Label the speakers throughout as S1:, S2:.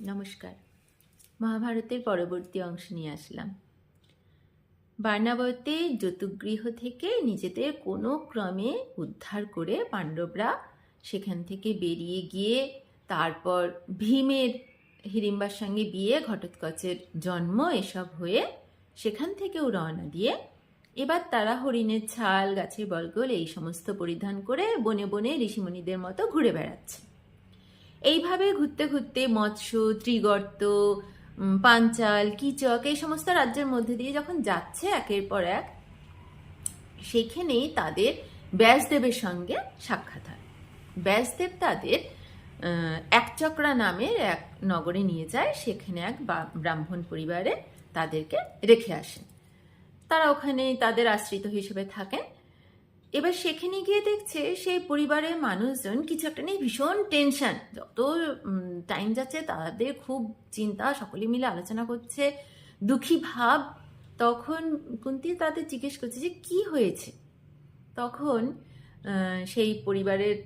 S1: নমস্কার। মহাভারতের পরবর্তী অংশ নিয়ে আসলাম। বার্নাবতে যতুগৃহ থেকে নিজেদের কোনো ক্রমে উদ্ধার করে পাণ্ডবরা সেখান থেকে বেরিয়ে গিয়ে তারপর ভীমের হিড়িম্বার সঙ্গে বিয়ে, ঘটোৎকচের জন্ম এসব হয়ে সেখান থেকেও রওনা দিয়ে এবার তারা হরিণের ছাল, গাছের বলগল এই সমস্ত পরিধান করে বনে বনে ঋষিমণিদের মতো ঘুরে বেড়াচ্ছে। এইভাবে ঘুরতে ঘুরতে মৎস্য, ত্রিগর্ত পাঞ্চাল, কিচক, এই সমস্ত রাজ্যের মধ্যে দিয়ে যখন যাচ্ছে একের পর এক, সেখানেই তাদের ব্যাসদেবের সঙ্গে সাক্ষাৎ হয়। ব্যাসদেব তাদের একচক্রা নামের এক নগরে নিয়ে যায়, সেখানে এক ব্রাহ্মণ পরিবারে তাদেরকে রেখে আসেন। তারা ওখানে তাদের আশ্রিত হিসেবে থাকেন। এবার সেখানে গিয়ে দেখছে সেই পরিবারের মানুষজন কিছু একটা নিয়ে ভীষণ টেনশন যত টাইম যাচ্ছে তাদের খুব চিন্তা, সকলে মিলে আলোচনা করছে, দুঃখী ভাব। তখন কুন্তি তাদের জিজ্ঞেস করছে যে, কি হয়েছে? তখন সেই পরিবারের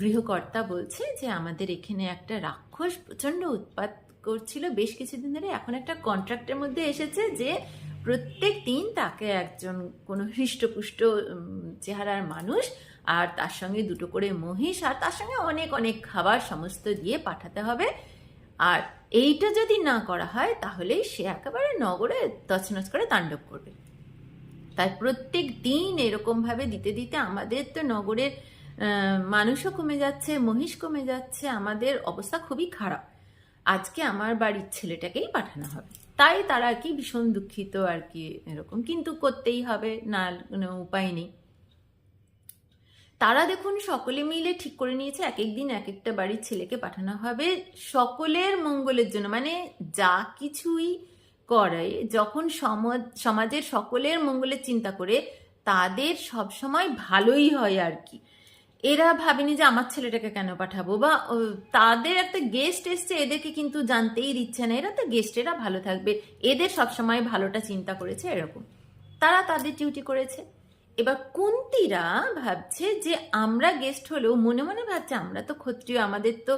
S1: গৃহকর্তা বলছে যে, আমাদের এখানে একটা রাক্ষস প্রচণ্ড উৎপাত করছিল। বেশ কিছুদিন ধরে এখন একটা কন্ট্রাক্টের মধ্যে এসেছে যে প্রত্যেক দিন তাকে একজন কোনো হৃষ্টপুষ্ট চেহারার মানুষ আর তার সঙ্গে দুটো করে মহিষ আর তার সঙ্গে অনেক অনেক খাবার সমস্ত দিয়ে পাঠাতে হবে। আর এইটা যদি না করা হয়, তাহলেই সে একেবারে নগরে তছনছ করে তাণ্ডব করবে। তাই প্রত্যেক দিন এরকমভাবে দিতে দিতে আমাদের তো নগরের মানুষও কমে যাচ্ছে, মহিষ কমে যাচ্ছে। আমাদের অবস্থা খুবই খারাপ। আজকে আমার বাড়ির ছেলেটাকেই পাঠানো হবে। তাই তারা আর কি ভীষণ দুঃখিত আর কি এরকম। কিন্তু করতেই হবে, না কোনো উপায় নেই। তারা দেখুন সকলে মিলে ঠিক করে নিয়েছে এক এক দিন এক একটা বাড়ির ছেলেকে পাঠানো হবে। সকলের মঙ্গলের জন্য মানে যা কিছুই করে যখন সমাজ, সমাজের সকলের মঙ্গলের চিন্তা করে, তাদের সব সময় ভালোই হয় আর কি। এরা ভাবেনি যে আমার ছেলেটাকে কেন পাঠাবো বা তাদের একটা গেস্ট এসছে, এদেরকে কিন্তু জানতেই দিচ্ছে না। এরা তো গেস্টেরা ভালো থাকবে। এদের সবসময় ভালোটা চিন্তা করেছে এরকম। তারা তাদের ডিউটি করেছে। এবার কুন্তিরা ভাবছে যে আমরা গেস্ট হলেও, মনে মনে ভাবছে আমরা তো ক্ষত্রিয়, আমাদের তো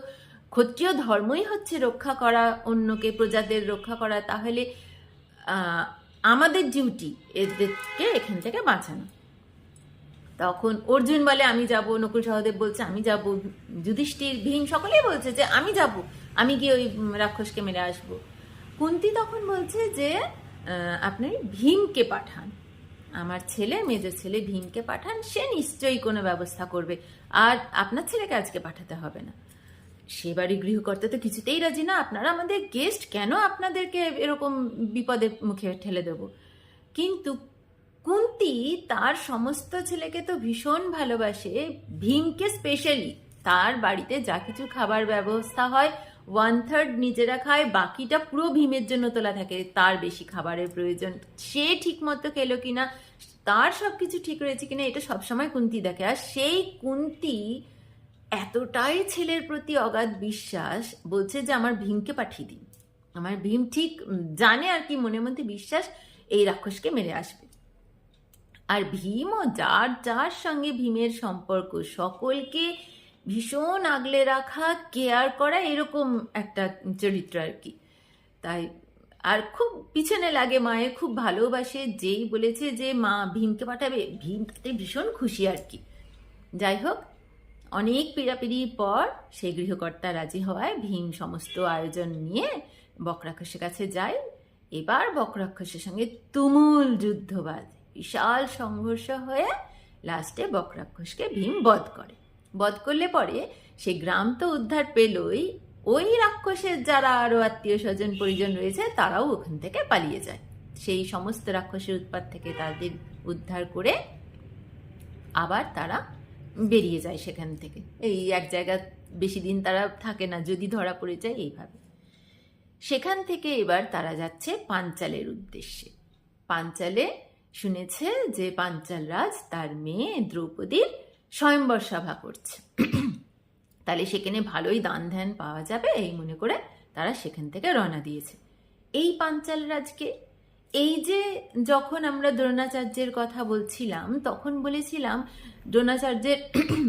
S1: ক্ষত্রিয় ধর্মই হচ্ছে রক্ষা করা, অন্যকে প্রজাদের রক্ষা করা। তাহলে আমাদের ডিউটি এদেরকে এখান থেকে বাঁচানো। তখন অর্জুন বলে, আমি যাব। নকুল সহদেব বলছে, আমি যাব। যুধিষ্ঠির ভীম সকলেই বলছে যে, আমি যাব। আমি গিয়ে ওই রাক্ষসকে মেরে আসব। কুন্তি তখন বলছে যে আপনি ভীমকে পাঠান। আমার ছেলে মেজর ছেলে ভীমকে পাঠান, সে নিশ্চয়ই কোনো ব্যবস্থা করবে। আর আপনার ছেলেকে আজকে পাঠাতে হবে না। সে বাড়ি গৃহকর্তা তো কিছুতেই রাজি না। আপনারা আমাদের গেস্ট কেন আপনাদেরকে এরকম বিপদের মুখে ঠেলে দেব? কিন্তু কুন্তি তার সমস্ত ছেলেকে তো ভীষণ ভালোবাসে, ভীমকে স্পেশালি তার বাড়িতে যা কিছু খাবার ব্যবস্থা হয় ওয়ান থার্ড নিজেরা খায়, বাকিটা পুরো ভীমের জন্য তোলা থাকে, তার বেশি খাবারের প্রয়োজন। সে ঠিক মতো খেলো কিনা, তার সব কিছু ঠিক রয়েছে কিনা, এটা সবসময় কুন্তি দেখে। আর সেই কুন্তি এতটাই ছেলের প্রতি অগাধ বিশ্বাস, বলছে যে আমার ভীমকে পাঠিয়ে দিন। আমার ভীম ঠিক জানে আর কি, মনের মধ্যে বিশ্বাস এই রাক্ষসকে মেরে আসবে। আর ভীমও যার যার সঙ্গে ভীমের সম্পর্ক, সকলকে ভীষণ আগলে রাখা কেয়ার করা এরকম একটা চরিত্র আর কি। তাই আর খুব পিছনে লাগে মায়ের খুব ভালোবাসে, যেই বলেছে যে মা ভীমকে পাঠাবে, ভীম তাতে ভীষণ খুশি আর কি। যাই হোক, অনেক পীড়াপিড়ির পর সেই গৃহকর্তা রাজি হওয়ায় ভীম সমস্ত আয়োজন নিয়ে বকরাক্ষসের কাছে যায়। এবার বকরাক্ষসের সঙ্গে তুমুল যুদ্ধ বাঁধে বিশাল সংঘর্ষ হয়ে লাস্টে বকরাক্ষসকে ভীম বধ করে। বধ করলে পরে সে গ্রাম তো উদ্ধার পেলই, ওই রাক্ষসের যারা আরও আত্মীয় স্বজন, পরিজন রয়েছে, তারাও ওখান থেকে পালিয়ে যায়। সেই সমস্ত রাক্ষসের উৎপাত থেকে তাদের উদ্ধার করে আবার তারা বেরিয়ে যায় সেখান থেকে। এই এক জায়গা বেশি দিন তারা থাকে না, যদি ধরা পড়ে যায় এইভাবে। সেখান থেকে এবার তারা যাচ্ছে পাঞ্চালের উদ্দেশ্যে। পাঞ্চালে শুনেছে যে পাঞ্চাল রাজ তার মেয়ে দ্রৌপদীর স্বয়ম্বর সভা করছে। তাহলে সেখানে ভালোই দান ধ্যান পাওয়া যাবে এই মনে করে তারা সেখান থেকে রওনা দিয়েছে। এই পাঞ্চাল রাজকে এই যে যখন আমরা দ্রোণাচার্যের কথা বলছিলাম, তখন বলেছিলাম দ্রোণাচার্যের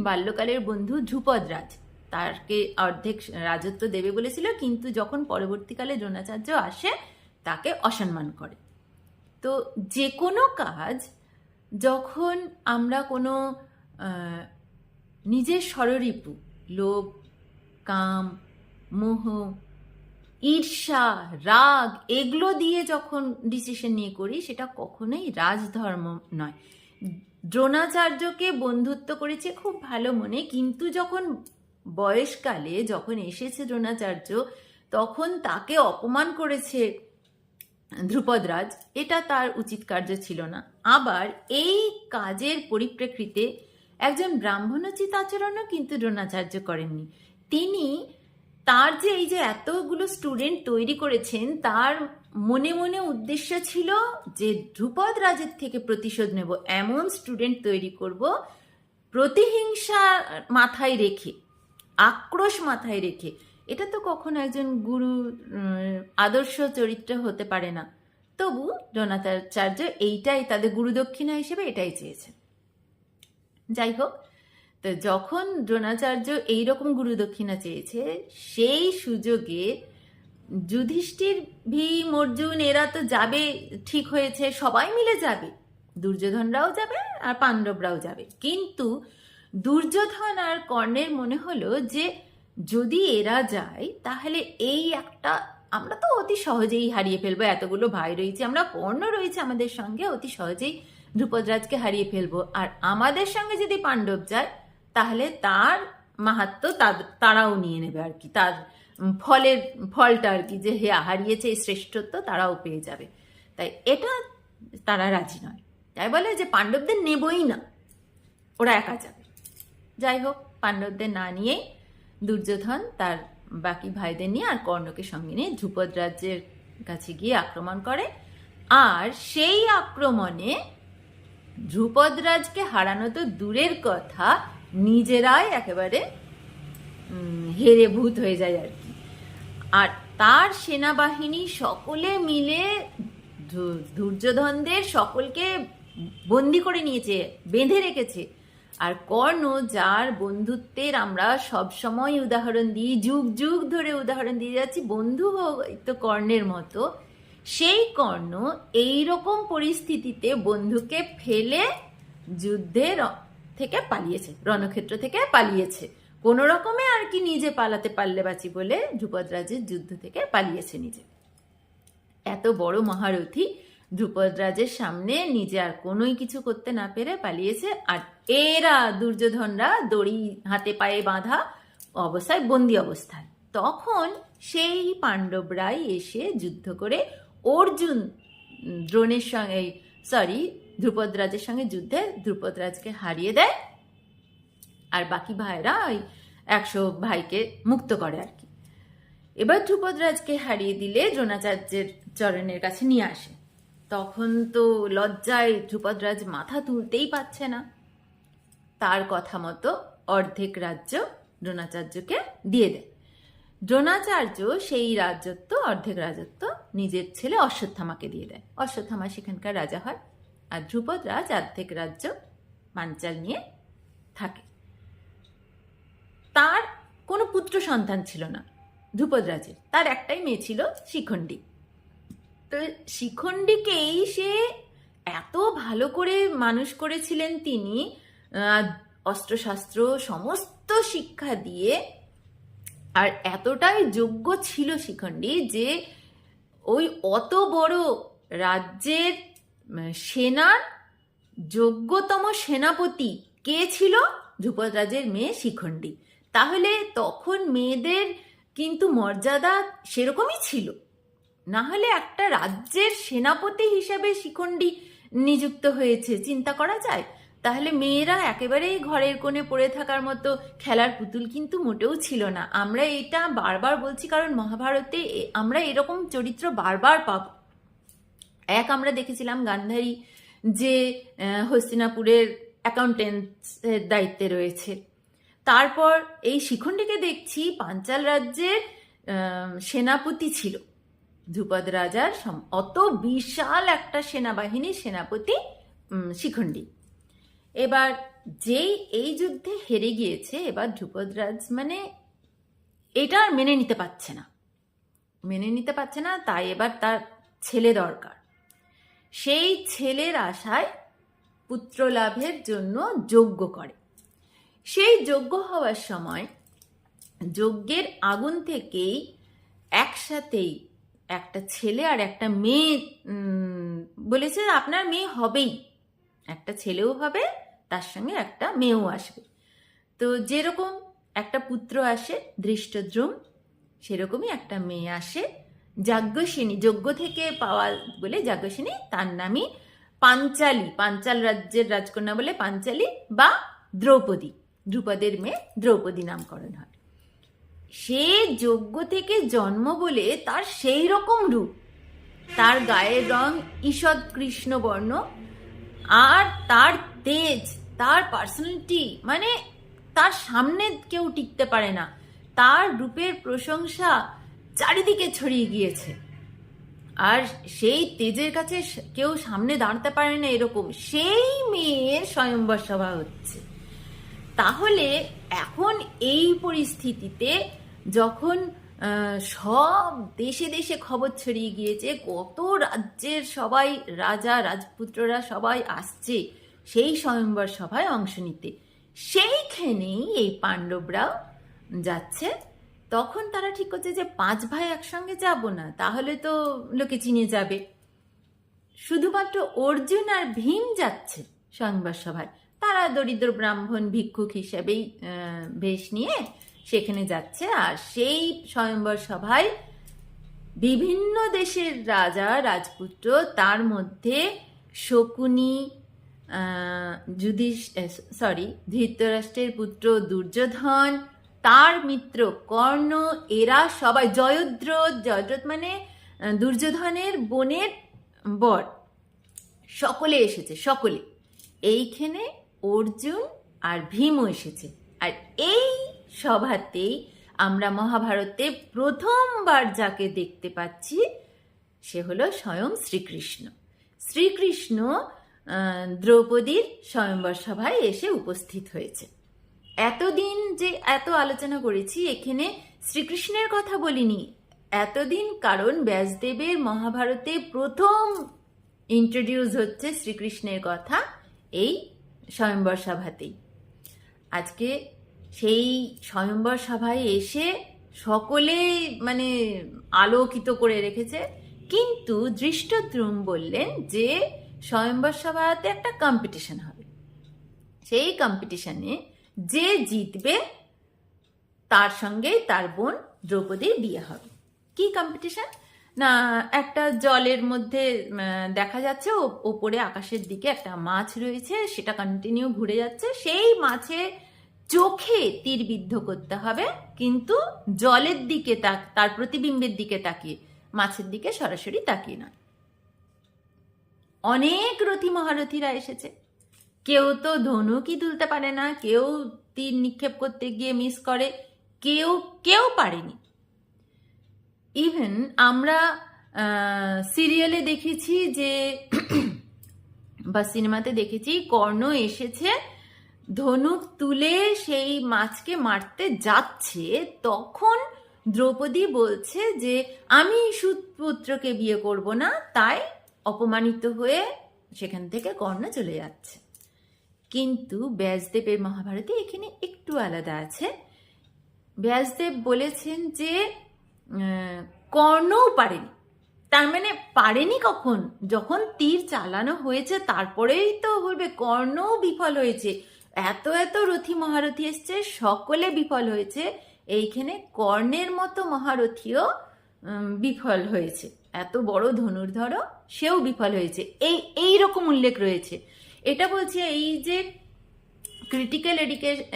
S1: বাল্যকালের বন্ধু ধ্রুপদ রাজ তাকে অর্ধেক রাজত্ব দেবে বলেছিল, কিন্তু যখন পরবর্তীকালে দ্রোণাচার্য আসে, তাকে অসম্মান করে। তো যে কোনো কাজ যখন আমরা কোনো নিজের স্বররিপু, লোভ, কাম, মোহ, ঈর্ষা, রাগ, এগুলো দিয়ে যখন ডিসিশন নিয়ে করি, সেটা কখনোই রাজধর্ম নয়। দ্রোণাচার্যকে বন্ধুত্ব করেছে খুব ভালো মনে, কিন্তু যখন বয়সকালে যখন এসেছে দ্রোণাচার্য, তখন তাকে অপমান করেছে ধ্রুপদরাজ, এটা তার উচিত কার্য ছিল না। আবার এই কাজের পরিপ্রেক্ষিতে একজন ব্রাহ্মণোচিত আচরণও কিন্তু দ্রোণাচার্য করেননি। তিনি তার যে এই যে এতগুলো স্টুডেন্ট তৈরি করেছেন, তার মনে মনে উদ্দেশ্য ছিল যে ধ্রুপদ রাজের থেকে প্রতিশোধ নেব, এমন স্টুডেন্ট তৈরি করব প্রতিহিংসা মাথায় রেখে, আক্রোশ মাথায় রেখে এটা তো কখনো একজন গুরু আদর্শ চরিত্র হতে পারে না। তবু দ্রোণাচার্য এইটাই, তাদের গুরুদক্ষিণা হিসেবে এটাই চেয়েছে। যাই হোক, তো যখন দ্রোণাচার্য এইরকম গুরুদক্ষিণা চেয়েছে, সেই সুযোগে যুধিষ্ঠির, ভীম, অর্জুন, এরা তো যাবে, ঠিক হয়েছে, সবাই মিলে যাবে। দুর্যোধনরাও যাবে আর পাণ্ডবরাও যাবে। কিন্তু দুর্যোধন আর কর্ণের মনে হলো যে যদি এরা যায়, তাহলে এই একটা, আমরা তো অতি সহজেই হারিয়ে ফেলব, এতগুলো ভাই রয়েছে, আমরা কর্ণ রয়েছে আমাদের সঙ্গে, অতি সহজেই ধ্রুপদরাজকে হারিয়ে ফেলব। আর আমাদের সঙ্গে যদি পাণ্ডব যায়, তাহলে তার মাহাত্ম তারাও নিয়ে নেবে আর কি, তার ফলের ফলটা আর কি, যে হে, হারিয়েছে এই শ্রেষ্ঠত্ব তারাও পেয়ে যাবে। তাই এটা তারা রাজি নয়। তাই বলে যে পাণ্ডবদের নেবই না, ওরা একা যাবে। যাই হোক, পাণ্ডবদের না নিয়েই দুর্যোধন তার বাকি ভাইদের নিয়ে আর কর্ণকে সঙ্গে নিয়ে ধ্রুপদ রাজ্যের কাছে গিয়ে আক্রমণ করে। আর সেই আক্রমণে ধ্রুপদরাজকে হারানো তো দূরের কথা, নিজেরাই একেবারে হেরে ভূত হয়ে যায় আর কি। আর তার সেনাবাহিনী সকলে মিলে দুর্যোধনদের সকলকে বন্দি করে নিয়েছে, বেঁধে রেখেছে। আর কর্ণ, যার বন্ধুত্বের আমরা সব সময় উদাহরণ দিই, যুগ যুগ ধরে উদাহরণ দিয়ে যাচ্ছি, বন্ধু তো কর্ণের মতো। সেই কর্ণ এই রকম পরিস্থিতিতে বন্ধুকে ফেলে যুদ্ধের থেকে পালিয়েছে, রণক্ষেত্র থেকে পালিয়েছে। কোনো রকমে আর কি নিজে পালাতে পারলে বাঁচি বলে ধ্রুপদরাজের যুদ্ধ থেকে পালিয়েছে নিজে। এত বড় মহারথী ধ্রুপদরাজের সামনে নিজে আর কোনোই কিছু করতে না পেরে পালিয়েছে আর এরা দুর্যোধনরা দড়ি হাতে পায়ে বাঁধা অবস্থায় বন্দি অবস্থায়। তখন সেই পাণ্ডবরাই এসে যুদ্ধ করে অর্জুন দ্রোণের সঙ্গে সরি ধ্রুপদরাজের সঙ্গে যুদ্ধে ধ্রুপদরাজকে হারিয়ে দেয় আর বাকি ভাইরা ওই একশো ভাইকে মুক্ত করে আর কি। এবার ধ্রুপদরাজকে হারিয়ে দিলে দ্রোণাচার্যের চরণের কাছে নিয়ে আসে। তখন তো লজ্জায় ধ্রুপদরাজ মাথা তুলতেই পারছে না। তার কথা মতো অর্ধেক রাজ্য দ্রোণাচার্যকে দিয়ে দেয়। দ্রোণাচার্য সেই রাজত্ব, অর্ধেক রাজত্ব নিজের ছেলে অশ্বত্থামাকে দিয়ে দেয়। অশ্বত্থামা সেখানকার রাজা হয় আর ধ্রুপদ রাজ অর্ধেক রাজ্য পাঞ্চাল নিয়ে থাকে। তার কোনো পুত্র সন্তান ছিল না ধ্রুপদ রাজের তার একটাই মেয়ে ছিল শিখণ্ডী। তো শিখণ্ডীকেই সে এত ভালো করে মানুষ করেছিলেন তিনি অস্ত্রশাস্ত্র সমস্ত শিক্ষা দিয়ে। আর এতটাই যোগ্য ছিল শিখণ্ডী যে ওই অত বড় রাজ্যের সেনার যোগ্যতম সেনাপতি কে ছিল? ধ্রুপদরাজের মেয়ে শিখণ্ডী। তাহলে তখন মেয়েদের কিন্তু মর্যাদা সেরকমই ছিল। না হলে একটা রাজ্যের সেনাপতি হিসেবে শিখণ্ডী নিযুক্ত হয়েছে, চিন্তা করা যায়? তাহলে মেয়েরা একেবারেই ঘরের কোণে পড়ে থাকার মতো খেলার পুতুল কিন্তু মোটেও ছিল না। আমরা এটা বারবার বলছি কারণ মহাভারতে আমরা এরকম চরিত্র বারবার পাব। এক আমরা দেখেছিলাম গান্ধারী যে হস্তিনাপুরের অ্যাকাউন্টেন্টসের দায়িত্বে রয়েছে। তারপর এই শিখণ্ডীকে দেখছি পাঞ্চাল রাজ্যের সেনাপতি ছিল। ধ্রুপদ রাজার অত বিশাল একটা সেনাবাহিনীর সেনাপতি শিখণ্ডী। এবার যেই এই যুদ্ধে হেরে গিয়েছে, এবার ধ্রুপদরাজ মানে এটা আর মেনে নিতে পারছে না। মেনে নিতে পারছে না, তাই এবার তার ছেলে দরকার। সেই ছেলের আশায় পুত্র লাভের জন্য যজ্ঞ করে। সেই যজ্ঞ হওয়ার সময়, যজ্ঞের আগুন থেকেই একসাথেই একটা ছেলে আর একটা মেয়ে বলেছে আপনার মেয়ে হবেই। একটা ছেলেও হবে, তার সঙ্গে একটা মেয়েও আসবে। তো যেরকম একটা পুত্র আসে, দৃষ্টদ্রুম, সেরকমই একটা মেয়ে আসে। যাজ্ঞসেনী, যজ্ঞ থেকে পাওয়া বলে যাজ্ঞসেনী, তার নামই পাঞ্চালী। পাঞ্চাল রাজ্যের রাজকন্যা বলে পাঞ্চালী বা দ্রৌপদী। দ্রুপদের মেয়ে দ্রৌপদী নামকরণ হয়। সে যজ্ঞ থেকে জন্ম বলে তার সেই রকম রূপ। তার গায়ের রং ঈষৎ কৃষ্ণবর্ণ আর তার তেজ, তার পার্সোনালিটি মানে তার সামনে কেউ টিকতে পারে না। তার রূপের প্রশংসা চারিদিকে ছড়িয়ে গিয়েছে। আর সেই তেজের কাছে কেউ সামনে দাঁড়াতে পারে না এরকম। সেই মেয়ের স্বয়ংবর সভা হচ্ছে। তাহলে এখন এই পরিস্থিতিতে যখন সব দেশে দেশে খবর ছড়িয়ে গিয়েছে, কত রাজ্যের সবাই, রাজা, রাজপুত্ররা সবাই আসছে সেই স্বয়ংবর সভায় অংশ নিতে। সেইখানেই এই পাণ্ডবরাও যাচ্ছে। তখন তারা ঠিক করছে যে, পাঁচ ভাই একসঙ্গে যাব না, তাহলে তো লোকে চিনে যাবে। শুধুমাত্র অর্জুন আর ভীম যাচ্ছে সংবাদ সভায়। তারা দরিদ্র ব্রাহ্মণ, ভিক্ষুক হিসেবেই বেশ নিয়ে সেখানে যাচ্ছে আর সেই স্বয়ম্বর সভায় বিভিন্ন দেশের রাজা, রাজপুত্র, তার মধ্যে শকুনি যুধিষ সরি ধৃতরাষ্ট্রের পুত্র দুর্যোধন, তার মিত্র কর্ণ, এরা সবাই জয়দ্রথ জয়দ্রথ মানে দুর্যোধনের বোনের বর। সকলে এসেছে, সকলে। এইখানে অর্জুন আর ভীমও এসেছে। আর এই সভাতেই আমরা মহাভারতে প্রথমবার যাকে দেখতে পাচ্ছি, সে হলো স্বয়ং শ্রীকৃষ্ণ। শ্রীকৃষ্ণ দ্রৌপদীর স্বয়ংবর সভায় এসে উপস্থিত হয়েছে। এতদিন যে এত আলোচনা করেছি, এখানে শ্রীকৃষ্ণের কথা বলিনি। এতদিন কারণ ব্যাসদেবের মহাভারতে প্রথম ইন্ট্রোডিউস হচ্ছে শ্রীকৃষ্ণের কথা এই স্বয়ম্বর সভাতেই। আজকে সেই স্বয়ম্বর সভায় এসে সকলে মানে আলোকিত করে রেখেছে। কিন্তু দৃষ্টদ্রুম বললেন যে স্বয়ম্বর সভাতে একটা কম্পিটিশন হবে। সেই কম্পিটিশনে যে জিতবে, তার সঙ্গে তার বোন দ্রৌপদীর বিয়ে হবে। কি কম্পিটিশন না, একটা জলের মধ্যে দেখা যাচ্ছে ওপরে আকাশের দিকে একটা মাছ রয়েছে, সেটা কন্টিনিউ ঘুরে যাচ্ছে। সেই মাছে চোখে তীর বিদ্ধ করতে হবে, কিন্তু জলের দিকে তাক- তার প্রতিবিম্বের দিকে তাকিয়ে, মাছের দিকে সরাসরি তাকিয়ে নয়। অনেক রথী মহারথীরা এসেছে। কেউ তো ধনুকই তুলতে পারে না, কেউ তীর নিক্ষেপ করতে গিয়ে মিস করে, কেউ কেউ পারেনি। ইভেন আমরা সিরিয়ালে দেখেছি যে, বা সিনেমাতে দেখেছি, কর্ণ এসেছে ধনুক তুলে সেই মাছকে মারতে যাচ্ছে, তখন দ্রৌপদী বলছে যে, আমি সুপুত্রকে বিয়ে করব না। তাই অপমানিত হয়ে সেখান থেকে কর্ণ চলে যাচ্ছে। কিন্তু ব্যাসদেবের মহাভারতে এখানে একটু আলাদা আছে। ব্যাসদেব বলেছেন যে কর্ণও পারেনি। তার মানে পারেনি কখন? যখন তীর চালানো হয়েছে, তারপরেই তো বলবে কর্ণও বিফল হয়েছে। এত এত রথি মহারথী এসছে, সকলে বিফল হয়েছে। এইখানে কর্ণের মতো মহারথীও বিফল হয়েছে। এত বড় ধনুর্ধরও সেও বিফল হয়েছে। এই এই রকম উল্লেখ রয়েছে। এটা বলছি এই যে ক্রিটিক্যাল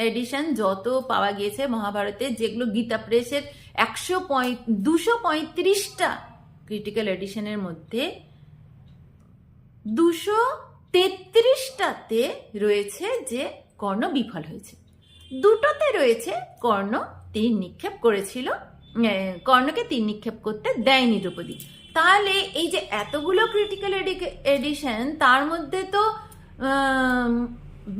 S1: এডিশন যত পাওয়া গিয়েছে মহাভারতে, যেগুলো গীতা প্রেসের একশো দুশো পঁয়ত্রিশটা ক্রিটিক্যাল এডিশনের মধ্যে দুশো তেত্রিশটাতে রয়েছে যে কর্ণ বিফল হয়েছে। দুটোতে রয়েছে কর্ণ তীর নিক্ষেপ করেছিল কর্ণকে তীর নিক্ষেপ করতে দেয়নি দ্রৌপদী। তাহলে এই যে এতগুলো ক্রিটিক্যাল এডিশন তার মধ্যে তো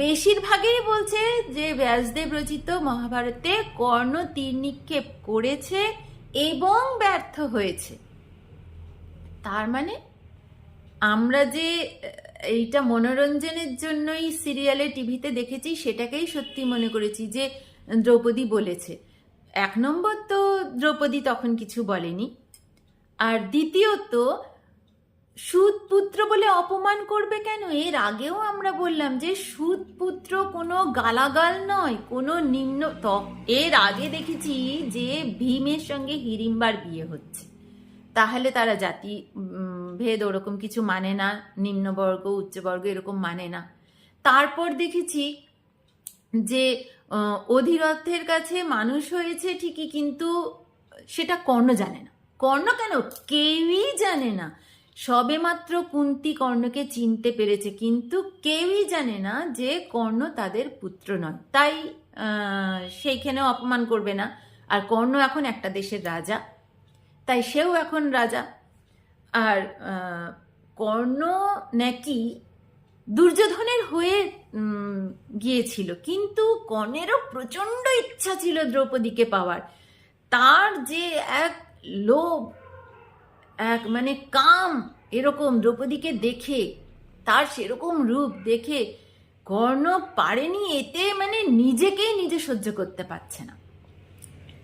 S1: বেশিরভাগই বলছে যে ব্যাসদেব রচিত মহাভারতে কর্ণ তীর নিক্ষেপ করেছে এবং ব্যর্থ হয়েছে। তার মানে আমরা যে এইটা মনোরঞ্জনের জন্যই সিরিয়ালে টিভিতে দেখেছি, সেটাকেই সত্যি মনে করেছি যে দ্রৌপদী বলেছে। এক নম্বর তো দ্রৌপদী তখন কিছু বলেনি। আর দ্বিতীয়ত, সুদপুত্র বলে অপমান করবে কেন? এর আগেও আমরা বললাম যে সুদ পুত্র কোনো গালাগাল নয়, কোনো নিম্ন এর আগে দেখেছি যে ভীমের সঙ্গে হিড়িম্বার বিয়ে হচ্ছে। তাহলে তারা জাতি ভেদ ওরকম কিছু মানে না, নিম্নবর্গ, উচ্চবর্গ এরকম মানে না। তারপর দেখেছি যে অধিরথের কাছে মানুষ হয়েছে ঠিকই কিন্তু সেটা কর্ণ জানে না। কর্ণ কেন? কেউই জানে না। সবেমাত্র কুন্তি কর্ণকে চিনতে পেরেছে কিন্তু কেউই জানে না যে কর্ণ তাদের পুত্র নয়। তাই সেইখানেও অপমান করবে না। আর কর্ণ এখন একটা দেশের রাজা। তাই সেও এখন রাজা। আর কর্ণ নাকি দুর্যোধনের হয়ে গিয়েছিল। কিন্তু কর্ণেরও প্রচণ্ড ইচ্ছা ছিল দ্রৌপদীকে পাওয়ার। তার যে এক লোভ, এক মানে কাম এরকম দ্রৌপদীকে দেখে, তার সেরকম রূপ দেখে কর্ণ পারেনি, এতে মানে নিজেকেই নিজে সহ্য করতে পারছে না।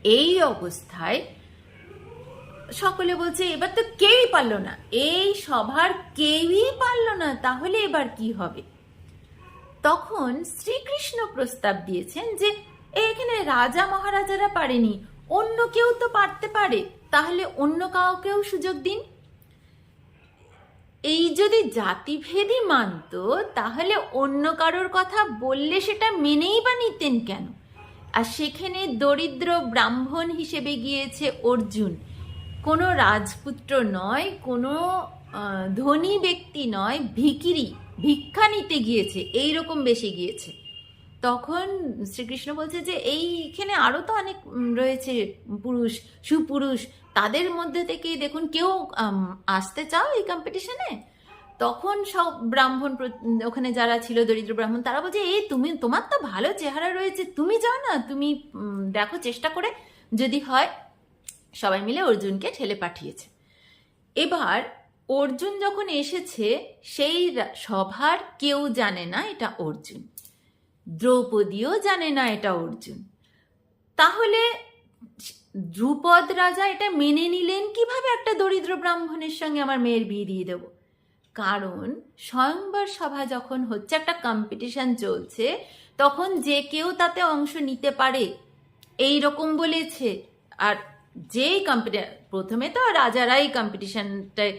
S1: এই অবস্থায় সকলে বলছে, এবার তো কেউই পারল না। এই সভার কেউই পারল না, তাহলে এবার কি হবে? তখন শ্রীকৃষ্ণ প্রস্তাব দিয়েছেন যে, এখানে রাজা মহারাজারা পারেনি, অন্য কেউ তো পারতে পারে, তাহলে অন্য কাউকেও সুযোগ দিন। এই যদি জাতিভেদই মানতো, তাহলে অন্য কারোর কথা বললে সেটা মেনেই বা নিতেন কেন? আর সেখানে দরিদ্র ব্রাহ্মণ হিসেবে গিয়েছে অর্জুন। কোনো রাজপুত্র নয়, কোনো ধনী ব্যক্তি নয়, ভিকিরি, ভিক্ষা নিতে গিয়েছে এই রকম বেশি গিয়েছে। তখন শ্রীকৃষ্ণ বলছে যে, এইখানে আরও তো অনেক রয়েছে পুরুষ, সুপুরুষ, তাদের মধ্যে থেকে দেখুন কেউ আসতে চাও এই কম্পিটিশনে তখন সব ব্রাহ্মণ ওখানে যারা ছিল দরিদ্র ব্রাহ্মণ, তারা বলছে, এই তুমি, তোমার তো ভালো চেহারা রয়েছে, তুমি যাও না, তুমি দেখো চেষ্টা করে, যদি হয় সবাই মিলে অর্জুনকে ঠেলে পাঠিয়েছে। এবার অর্জুন যখন এসেছে, সেই সভার কেউ জানে না এটা অর্জুন। দ্রৌপদীও জানে না এটা অর্জুন। তাহলে ধ্রুপদ রাজা এটা মেনে নিলেন কীভাবে একটা দরিদ্র ব্রাহ্মণের সঙ্গে আমার মেয়ের বিয়ে দিয়ে দেব? কারণ স্বয়ংবর সভা যখন হচ্ছে, একটা কম্পিটিশন চলছে, তখন যে কেউ তাতে অংশ নিতে পারে, এই রকম বলেছে। আর যেই কম্পিটি প্রথমে তো রাজারাই কম্পিটিশনটায়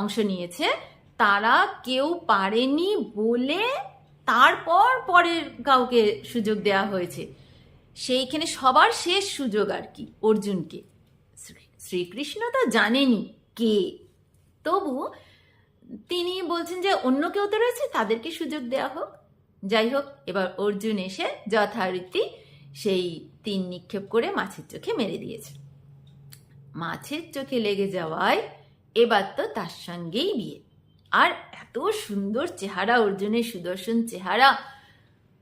S1: অংশ নিয়েছে। তারা কেউ পারেনি বলে তারপর পরের কাউকে সুযোগ দেওয়া হয়েছে। সেইখানে সবার শেষ সুযোগ আর কি, অর্জুনকে। শ্রীকৃষ্ণ তো জানেনি কে। তবু তিনি বলছেন যে অন্য কেউ তো রয়েছে, তাদেরকে সুযোগ দেওয়া হোক। যাই হোক, এবার অর্জুন এসে যথারীতি সেই তিন নিক্ষেপ করে মাছের চোখে মেরে দিয়েছে। মাছের চোখে লেগে যাওয়ায় এবার তো তার সঙ্গেই বিয়ে। আর এত সুন্দর চেহারা, অর্জুনের সুদর্শন চেহারা।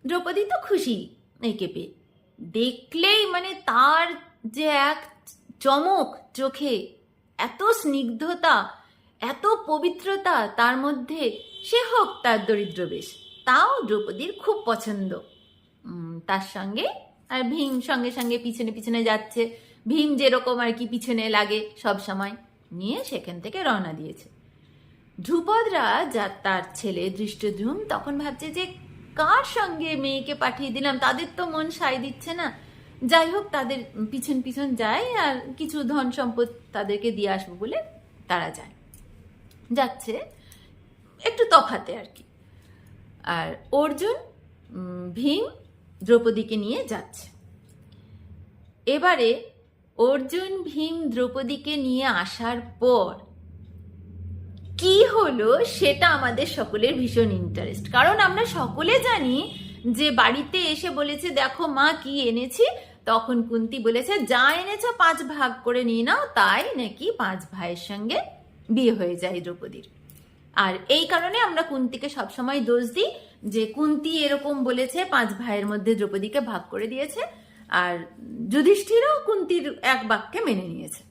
S1: দ্রৌপদী তো খুশি একে পেয়ে। দেখলেই মানে তার যে এক চমক চোখে, এত স্নিগ্ধতা, এত পবিত্রতা, তার মধ্যে সে হোক তার দরিদ্র বেশ, তাও দ্রৌপদীর খুব পছন্দ। তার সঙ্গে আর ভীম সঙ্গে সঙ্গে পিছনে পিছনে যাচ্ছে। ভীম যেরকম আর কি পিছনে লাগে সব সময় নিয়ে সেখান থেকে রওনা দিয়েছে। ধ্রুপদরা যা তার ছেলে দৃষ্টদ্যুম তখন ভাবছে যে কার সঙ্গে মেয়েকে পাঠিয়ে দিলাম? তাদের তো মন সাই দিচ্ছে না। যাই হোক, তাদের পিছন পিছন যায় আর কিছু ধন সম্পদ তাদেরকে দিয়ে আসব বলে তারা যায়। যাচ্ছে একটু তফাতে আর কি। আর অর্জুন ভীম, দ্রৌপদীকে নিয়ে যাচ্ছে। এবারে অর্জুন ভীম দ্রৌপদীকে নিয়ে আসার পর কি হলো সেটা আমাদের সকলের ভীষণ ইন্টারেস্ট কারণ আমরা সকলে জানি যে বাড়িতে এসে বলেছে, দেখো মা কি এনেছি। তখন কুন্তি বলেছে, যা এনেছো পাঁচ ভাগ করে নিয়ে নাও, তাই নাকি পাঁচ ভাইয়ের সঙ্গে বিয়ে হয়ে যায় দ্রৌপদীর। আর এই কারণে আমরা কুন্তিকে সবসময় দোষ দিই যে কুন্তি এরকম বলেছে, পাঁচ ভাইয়ের মধ্যে দ্রৌপদীকে ভাগ করে দিয়েছে। আর যুধিষ্ঠিরও কুন্তির এক বাক্যে মেনে নিয়েছে।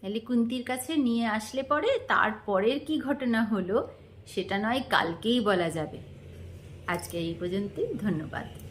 S1: তাহলে কুন্তির কাছে নিয়ে আসলে পরে তারপরের কি ঘটনা হলো, সেটা নয়, কালকেই বলা যাবে। আজকে এই পর্যন্তই, ধন্যবাদ।